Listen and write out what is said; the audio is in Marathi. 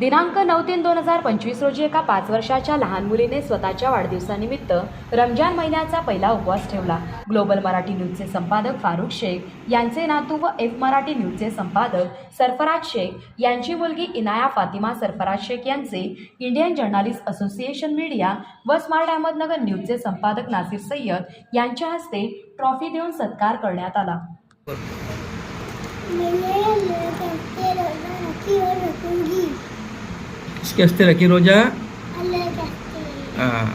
दिनांक नऊ तीन दोन हजार पंचवीस रोजी एका पाच वर्षाच्या लहान मुलीने स्वतःच्या वाढदिवसानिमित्त रमजान महिन्याचा पहिला उपवास ठेवला. ग्लोबल मराठी न्यूजचे संपादक फारुख शेख यांचे नातू व एफ मराठी न्यूजचे संपादक सरफराज शेख यांची मुलगी इनाया फातिमा सरफराज शेख यांचे इंडियन जर्नालिस्ट असोसिएशन मीडिया व स्मार्ट अहमदनगर न्यूजचे संपादक नासिर सय्यद यांच्या हस्ते ट्रॉफी देऊन सत्कार करण्यात आला. इसके हस्ते रखी रोजा अल्लाह कहते हाँ